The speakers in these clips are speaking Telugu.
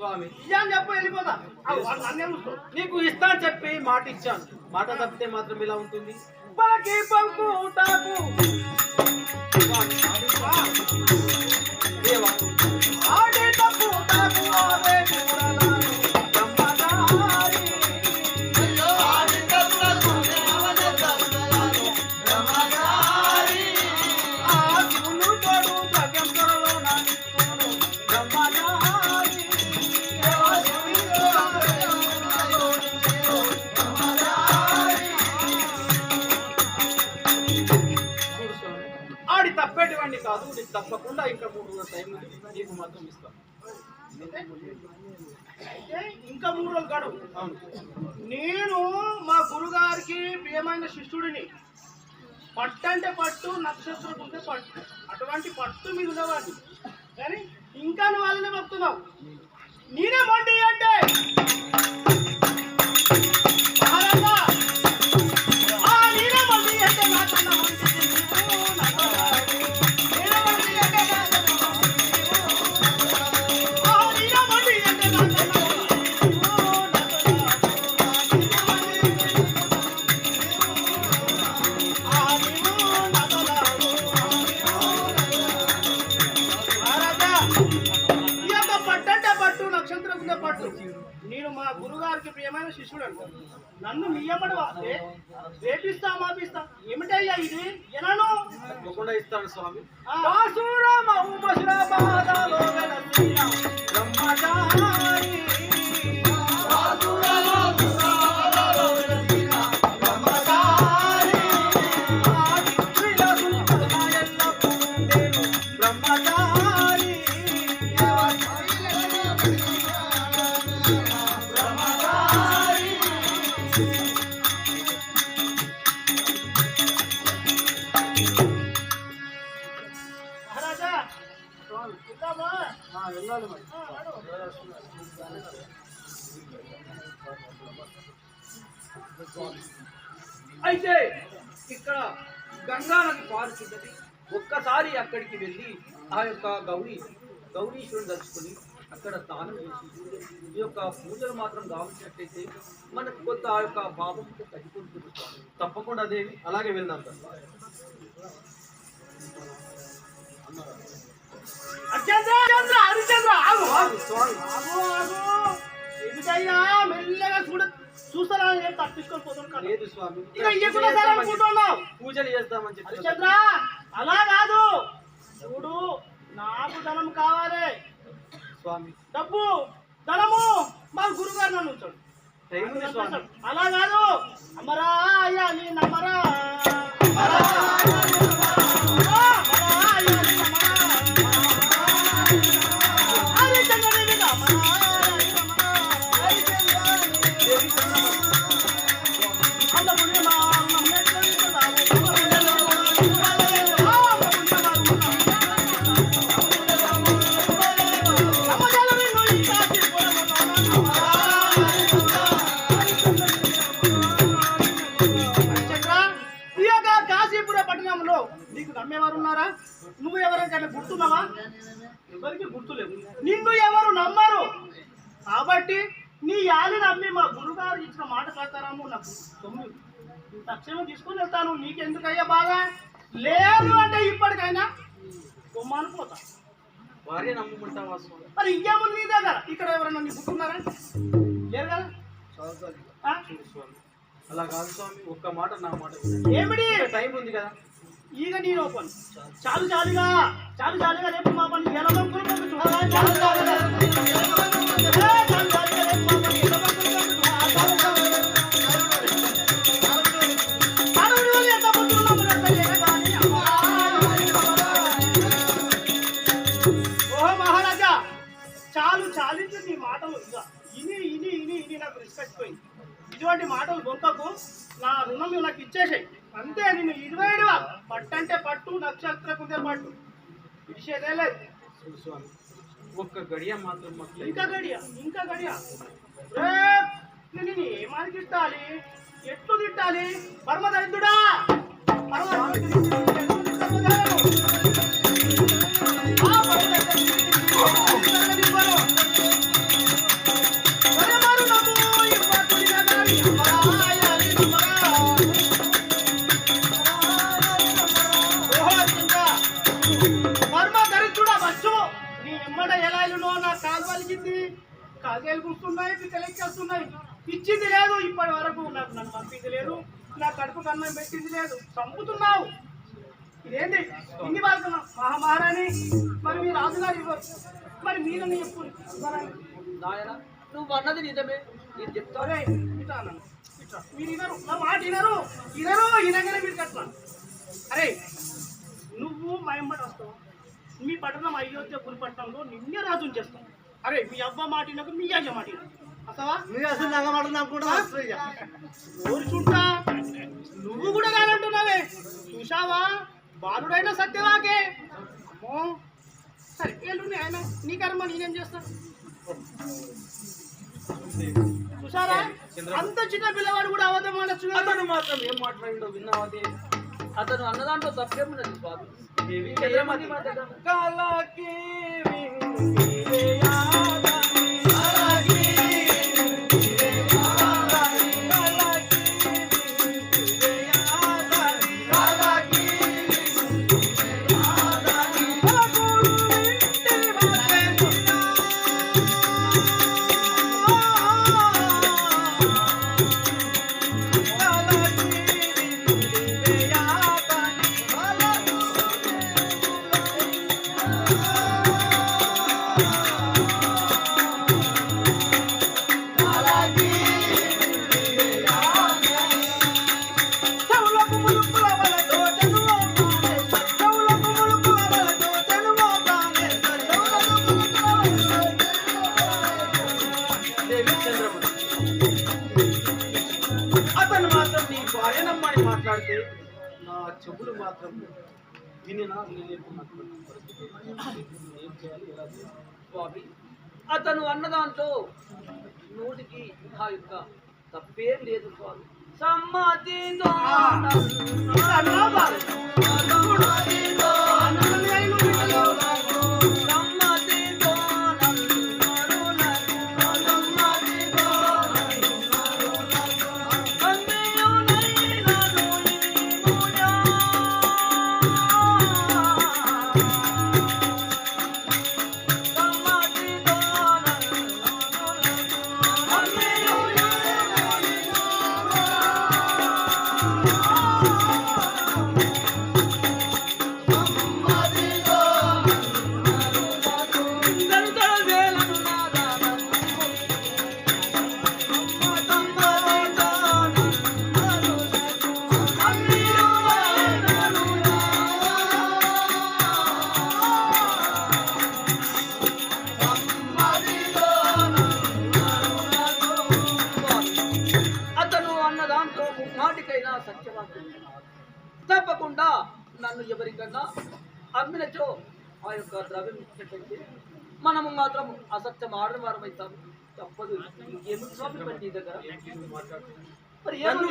స్వామి ఇయ్యా చెప్పు వెళ్ళిపోతా నీకు ఇస్తా అని చెప్పి మాట ఇచ్చాను. మాట తప్పితే మాత్రం ఇలా ఉంటుంది. పలకి పంపుతాకు స్వామి, దేవా ఆడే తప్పుతాకు ఇంకా మూడు రోజులు గడువు నేను మా గురుగారికి ప్రియమైన శిష్యుడిని. పట్టు అంటే పట్టు నక్షత్రం ఉంటే పట్టు. అటువంటి పట్టు మీద ఉండేవాడిని. కానీ ఇంకా వాళ్ళనే మొక్కుతున్నావు నేనే మొండి అంటే పట్టు నక్షత్రం కింద పట్టు. నేను మా గురుగారికి ప్రియమైన శిష్యుడు అంట నన్ను మీ అమ్మడు వస్తే రేపిస్తా మాపిస్తా. ఏమిటయ్యా ఇది? ఎలాను? తప్పకుండా ఇస్తాను స్వామి. ఆ. వాసురామ ఉమశ్రపాదలో వెలసిన బ్రహ్మచారి. వెళ్ళాలి మరి. అయితే ఇక్కడ గంగా నది పారుతున్నది ఒక్కసారి అక్కడికి వెళ్ళి ఆ యొక్క గౌరీ గౌరీశ్వరుని దలుచుకుని అక్కడ స్నానం చేసి ఈ యొక్క పూజలు మాత్రం గావించినట్టయితే మనకు కొంత ఆ యొక్క పాపం తగ్గిపోతుంది తప్పకుండా అదేమి అలాగే వెళ్దాం సార్ అర్చంద్ర అర్చంద్ర హరిచంద్ర ఆగు ఆగు. స్వామి ఆగు ఆగు. ఎందుకయ్యా మెల్లగా చూడ చూస్తారా? ఏం తప్పించుకొని పోతాను కదా లేదు స్వామి. ఇక ఇయ్యకుండా సార్ అనుకుంటున్నావు? పూజలు చేస్తామని చెప్పి హరిచంద్ర అలా కాదు. చూడు నాకు ధనం కావాలి. స్వామి. డబ్బు ధనము మా గురుగారు నన్ను ఉంచాడు. అలా కాదు. అమరా అయ్యా నీ నమ్మరా అమరా నమ్మేవారు ఉన్నారా నువ్వు ఎవరికైనా గుర్తున్నావా? ఎవరికి గుర్తులేవు. నిన్ను ఎవరు నమ్మరు? కాబట్టి నీ యాలి నమ్మి మా గురుగారు ఇచ్చిన మాట ప్రకారము నాకు తొమ్మిది. తక్షణం తీసుకుని వెళ్తాను. నీకెందుకయ్యా బాగా లేదు అంటే ఇప్పటికైనా బొమ్మను పోతా. భార్య నమ్ముకుంటావా మరి ఇంకేముంది నీ దగ్గర? ఇక్కడ ఎవరైనా నీ గుర్తున్నారా? లేరు కదా? అలా కాదు స్వామి. ఒక్క మాట నా మాట. ఏమిటి? టైం ఉంది కదా? ఈగ నీ ఓపెన్ చాలు చాలుగా చాలు చాలుగా రేపు మా పని. ఎలా చాలు చాలుగా. చాలు చాలు నీ మాటలు నాకు పోయింది ఇటువంటి మాటలు బొంకకు నా రుణం నాకు ఇచ్చేసాయి అంతే నేను ఇరవైడువా పట్టంటే పట్టు నక్షత్ర కుదే పట్టు విషయదే లేదు చూడు స్వామి ఒక్క గడియ మాత్రం మాకు ఇంకా గడియ ఇంకా గడియ రే నేను ఏమని తిట్టాలి ఎట్లు తిట్టాలి పరమ దరిద్రుడా పరమ కాజేలు కూస్తున్నాయి పిక్కలు ఎక్కేస్తున్నాయి ఇచ్చింది లేదు ఇప్పటి వరకు నాకు నన్ను పంపింది లేదు నా కడుపు కన్నం పెట్టింది లేదు. చంపుతున్నావు. ఇదేంటి? ఇన్ని వాళ్ళకు మహామహారాణి మరి మీ రాజుగారు ఇవ్వరు మరి మీరని చెప్పు. నాయన నువ్వు అన్నది నిజమే. నేను చెప్తాను అన్నాను. ఇట్రా. మీరు వినరు నా మాట వినరు వినరు వినగానే మీరు కట్ల అరే నువ్వు మా ఎమ్మటి వస్తావు. మీ పట్టణం అయోధ్య పురిపట్నంలో నిన్నే రాజుని చేస్తాం. అరే మీ అబ్బ మాట వినకు మీ అయ్య మాట కూడా ఓర్చుంటా నువ్వు కూడా రానంటున్నావే. చూసావా బాలుడైన సత్యవాకే. అమ్మో. సరే ఆయన? నీ కర్మ నేనేం చేస్తా? చూసారా అంత చిన్న పిల్లవాడు కూడా అనొచ్చు. అతను మాత్రం ఏం మాట్లాడిండో విన్నావా దేవి? అతను అన్నదాంట్లో తప్పేమున్నది కాలాకి తప్పేం లేదు స్వామి సమ్మతితో అన్నా మరి నీ దగ్గర మరి నన్ను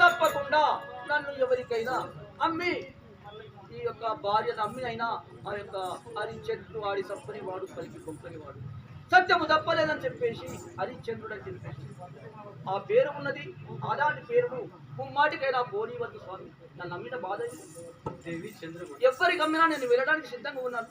తప్పకుండా నన్ను ఎవరికైనా అమ్మి ఈ యొక్క భార్యను అమ్మినైనా ఆ యొక్క హరిచంద్రుడు వాడి తప్పని వాడు పలికి గొప్పని వాడు. సత్యము తప్పలేదని చెప్పేసి హరిచంద్రుడు అని చెప్పేసి. ఆ పేరు ఉన్నది అలాంటి పేరును ముమ్మాటికైనా పోనీవద్దు స్వామి. నన్ను నమ్మిన బాధ. దేవి ఎవరికి అమ్మినా నేను వెళ్ళడానికి సిద్ధంగా ఉన్నాను.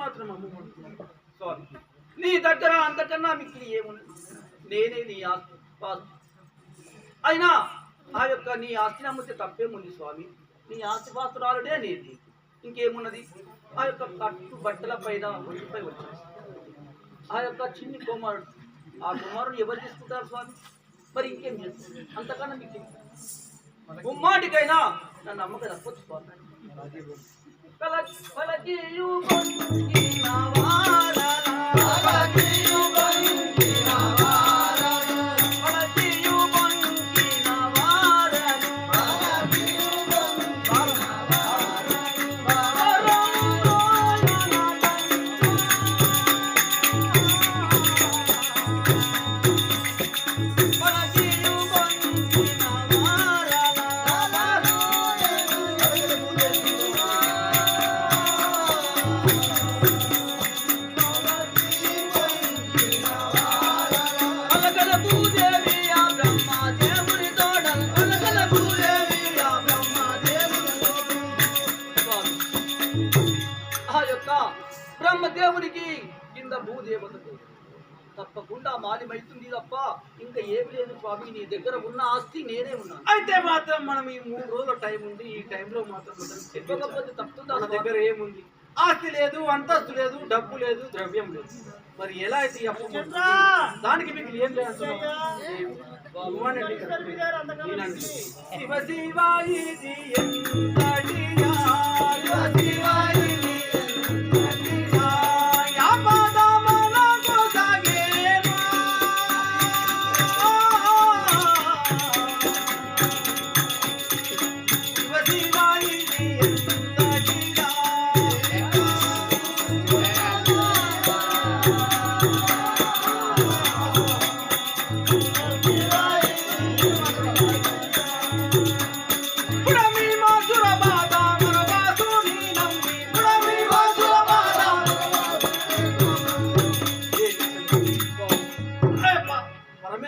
మాత్రం స్వామి నీ దగ్గర అంతకన్నా మిక్కిలి ఏముంది? నేనే నీ ఆస్తి అయినా ఆ యొక్క నీ ఆస్తిని అమ్మితే తప్పేముంది స్వామి? నీ ఆస్తి పాత్రాలుడే నీది ఇంకేమున్నది? ఆ యొక్క కట్టు బట్టల పైన ఒడిపై వచ్చింది ఆ యొక్క చిన్ని కుమారుడు. ఆ కుమారుడు ఎవరు తీసుకుంటారు స్వామి? మరి ఇంకేం చేస్తుంది అంతకన్నా మీకు ముమ్మాటికైనా నన్ను నమ్మకం తప్పదు స్వామి. కల- పలకి పొంగిన మనం ఈ మూడు రోజుల టైం ఉంది ఈ టైంలో మాత్రం చెప్పకపోతే తప్పుతుందా మన దగ్గర ఏముంది? ఆస్తి లేదు అంతస్తు లేదు డబ్బు లేదు ద్రవ్యం లేదు. మరి ఎలా అయితే అప్పు! దానికి మీకు ఏం వినండి. శివ శివాయి? శివ శివాయి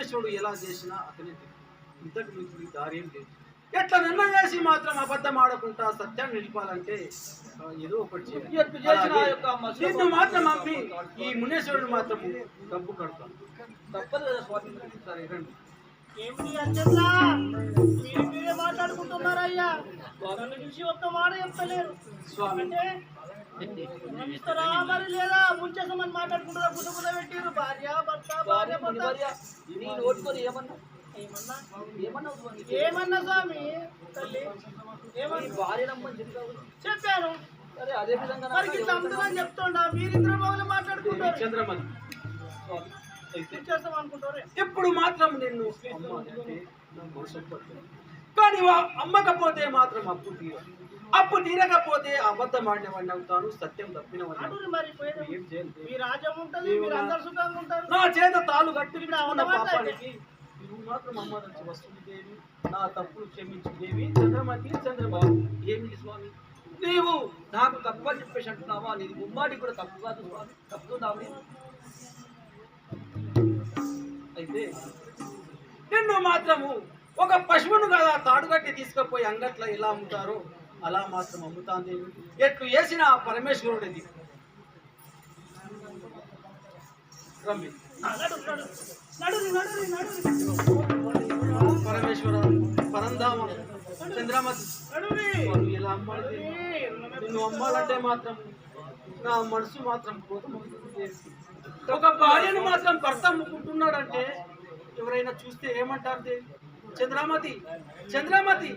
పరమేశ్వరుడు ఎలా చేసినా అతనే ఇంతకు మించి దారి ఏం లేదు. ఎట్లా నిన్న చేసి మాత్రం అబద్ధం ఆడకుండా సత్యాన్ని నిలిపాలంటే ఏదో ఒకటి నిన్ను మాత్రం అమ్మి ఈ మునేశ్వరుడు మాత్రం డబ్బు కడతాను తప్పదు కదా స్వామి. మీరే మాట్లాడుకుంటున్నారయ్యా? నన్ను చూసి ఒక్క మాట చెప్తలేరు. స్వామి. అంటే మరి లేదా ముంచేసామని మాట్లాడుకుంటారా గుడ్డ గుడ్డ పెట్టిరు భార్య భర్త భార్య భర్త. భార్య నీ నోటికొని ఏమన్నా? ఏమన్నా? ఏమన్నా స్వామి? తల్లి ఏమన్నా? భార్య నమ్మని చెప్పాను. సరే అదే విధంగా మరి ఇట్లా అమ్ముతుందని చెప్తుండా? మీరిద్దరు మొదలు దేవి మాట్లాడుకుంటారు. అయితే చేస్తాం అనుకుంటారు ఎప్పుడు మాత్రం నిన్ను. కానీ వా- అమ్మకపోతే మాత్రం అప్పు తీర అప్పు తీరకపోతే అబద్ధం ఆడినవాడిని అవుతాను సత్యం ఉంటారు. నా చేత తాలు కట్టి ఇక్కడ ఉన్న ఉన్నమాట పాపానికి నువ్వు మాత్రం అమ్మాలని వస్తుంది దేవి. నా తప్పులు క్షమించు దేవి. చంద్రమతి చంద్రబాబు. ఏమిటి స్వామి? నీవు నాకు అని చెప్పేసి అంటున్నావా? నీది ముమ్మాటి కూడా తప్పు కాదు స్వామి. నేను అయితే నిన్ను మాత్రము ఒక పశువును కదా తాడుగట్టి తీసుకుపోయి అంగట్లో ఎలా అమ్ముతారో అలా మాత్రం అమ్ముతాంది. ఎట్లు వేసిన పరమేశ్వరుడు పరమేశ్వరుడిది రమ్మి పరమేశ్వర పరంధామ చంద్రమతి. వాళ్ళు అమ్మాలి నిన్ను అమ్మాలంటే మాత్రం నా మనసు మాత్రం కోతమవుతుంది ఒక భార్యను మాత్రం భర్త అమ్ముకుంటున్నాడంటే ఎవరైనా చూస్తే ఏమంటారు? దేవి? చంద్రమతి చంద్రమతి.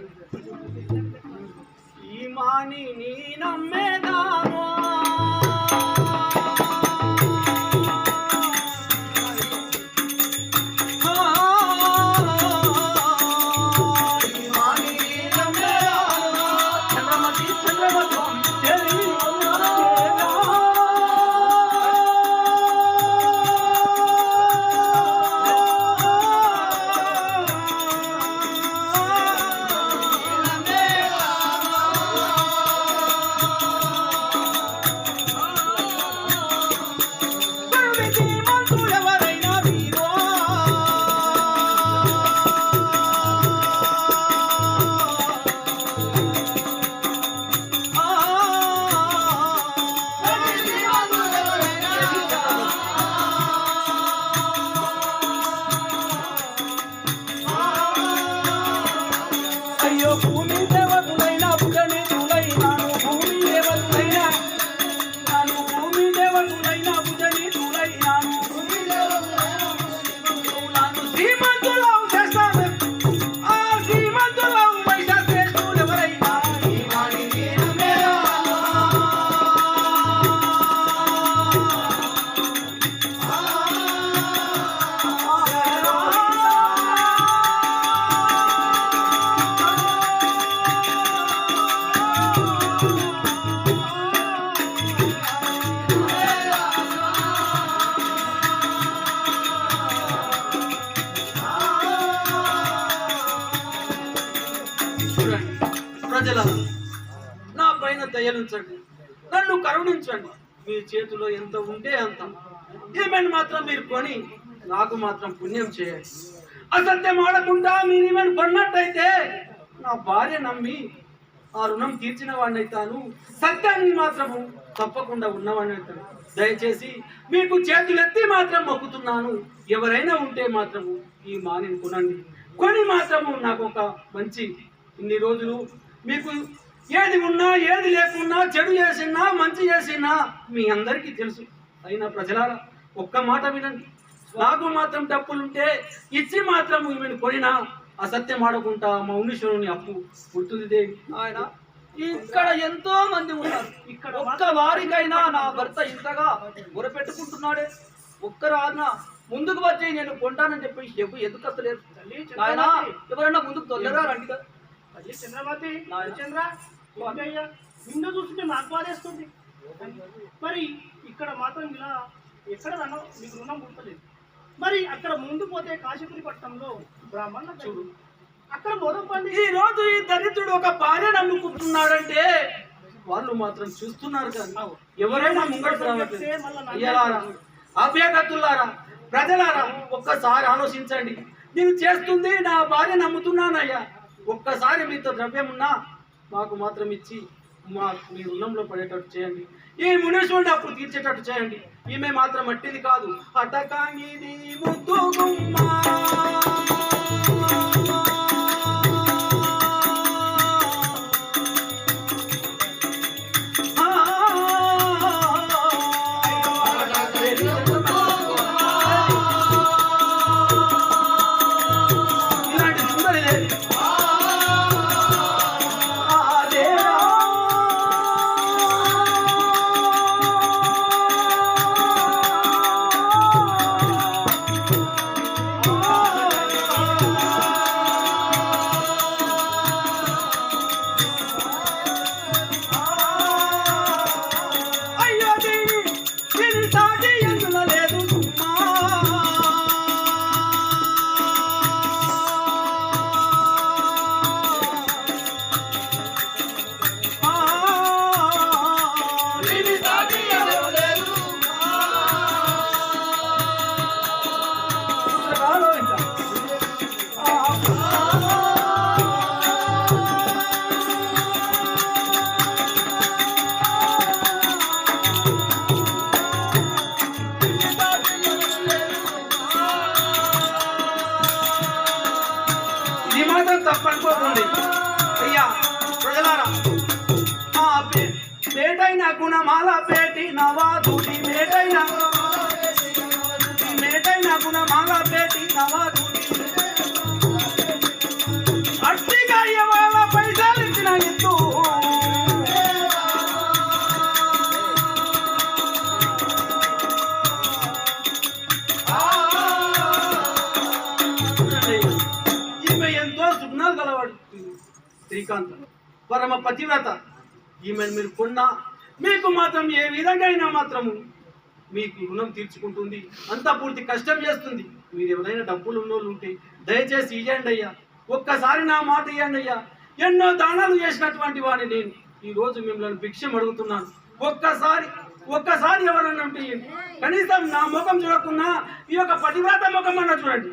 ఈ నీ నమ్మేదామో దయలుంచండి నన్ను కరుణించండి. మీ చేతిలో ఎంత ఉంటే అంత. ఈమెను మాత్రం మీరు కొని నాకు మాత్రం పుణ్యం చేయండి. అసత్యం ఆడకుండా మీరు ఈమెను కొన్నట్టయితే నా భార్య నమ్మి ఆ రుణం తీర్చిన వాడినైతాను సత్యాన్ని మాత్రము తప్పకుండా ఉన్నవాడిని అవుతాను దయచేసి మీకు చేతులెత్తి మాత్రం మొక్కుతున్నాను. ఎవరైనా ఉంటే మాత్రము ఈ మాని కొనండి. కొని మాత్రము నాకు ఒక మంచి ఇన్ని రోజులు మీకు ఏది ఉన్నా ఏది లేకున్నా చెడు చేసినా మంచి చేసినా మీ అందరికీ తెలుసు. అయినా ప్రజలారా ఒక్క మాట వినండి. నాకు మాత్రం డబ్బులుంటే ఇచ్చి మాత్రం ఈమెను కొనినా అసత్యం ఆడకుండా మౌనీశ్వరుని అప్పు దేవి. ఆయన ఇక్కడ ఎంతో మంది ఉన్నారు. ఇక్కడ ఒక్క వారికైనా నా భర్త ఇంతగా గురపెట్టుకుంటున్నాడే ఒక్కరాన ముందుకు వచ్చి నేను కొంటానని చెప్పి చెప్పు ఎందుకు వస్తలేదు ఆయన ఎవరైనా ముందుకు తొందరగా రండి కదా. చంద్రమతి. చంద్ర. ఏంటయ్యా నిన్ను చూస్తుంటే నాకు బాధేస్తుంది. మరి ఇక్కడ మాత్రం ఇలా ఎక్కడ రుణం మీకు రుణం పుట్టలేదు మరి అక్కడ ముందు పోతే కాశీపురి పట్టణంలో బ్రాహ్మణ చూడు. అక్కడ మొదలు పండి. ఈ రోజు ఈ దరిద్రుడు ఒక భార్య నమ్ముకుంటున్నాడంటే వాళ్ళు మాత్రం చూస్తున్నారు కానీ ఎవరైనా ముంగడు రావట్లేదు అయ్యలారా అభ్యగతులారా ప్రజలారా? ఒక్కసారి ఆలోచించండి. నేను చేస్తుంది నా భార్య నమ్ముతున్నానయ్యా. ఒక్కసారి మీతో ద్రవ్యం ఉన్నా మాకు మాత్రం ఇచ్చి మా మీ రుణంలో పడేటట్టు చేయండి. ఈ మునేశ్వరుడు అప్పుడు తీర్చేటట్టు చేయండి. ఈమె మాత్రం మట్టిది కాదు. అటకాంగిది ముద్దు మాత్రం తప్పనుకోకండి అయ్యా ప్రజలారా మేటైన గుణమాల పేటి నవాదుడి మేటైన మేటైన గుణమాల పేటి నవాదుడి పరమ పతివ్రత. ఈమెను మీరు కొన్నా మీకు మాత్రం ఏ విధంగా అయినా మాత్రము మీకు రుణం తీర్చుకుంటుంది. అంతా పూర్తి కష్టం చేస్తుంది. మీరు ఎవరైనా డబ్బులు ఉన్నోళ్ళు ఉంటే దయచేసి ఇవ్వండి అయ్యా. ఒక్కసారి నా మాట ఇవ్వండి అయ్యా. ఎన్నో దానాలు చేసినటువంటి వాడిని నేను ఈ రోజు మిమ్మల్ని భిక్షం అడుగుతున్నాను. ఒక్కసారి ఒక్కసారి ఎవరన్నా ఉంటే. కనీసం నా ముఖం చూడకున్నా ఈ యొక్క పతివ్రత ముఖం అన్న చూడండి.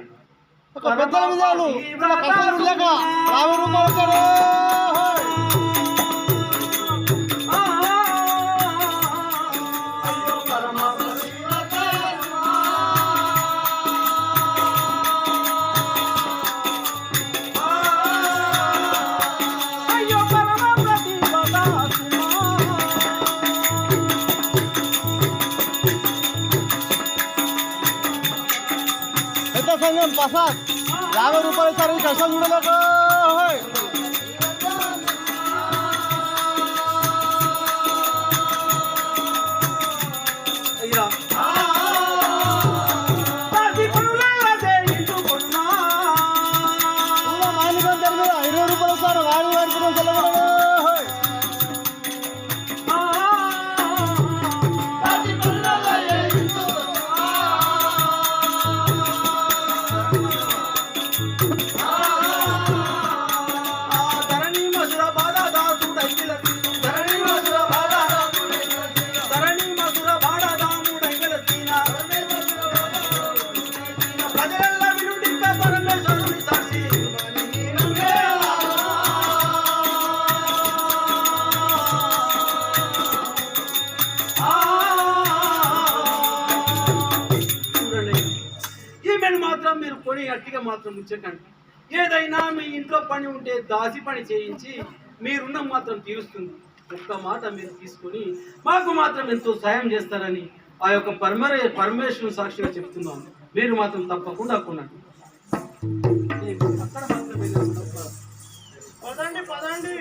पण पासात लाख रुपये सर्व कशा जुडलं होय. మాత్రం ఉంచకండి. ఏదైనా మీ ఇంట్లో పని ఉంటే దాసి పని చేయించి మీరున్న మాత్రం తీరుస్తుంది. ఒక్క మాట మీరు తీసుకొని మాకు మాత్రం ఎంతో సహాయం చేస్తారని ఆ యొక్క పరమర పరమేశ్వరుని సాక్షిగా చెప్తున్నాను. మీరు మాత్రం తప్పకుండా కొనండి. పదండి పదండి.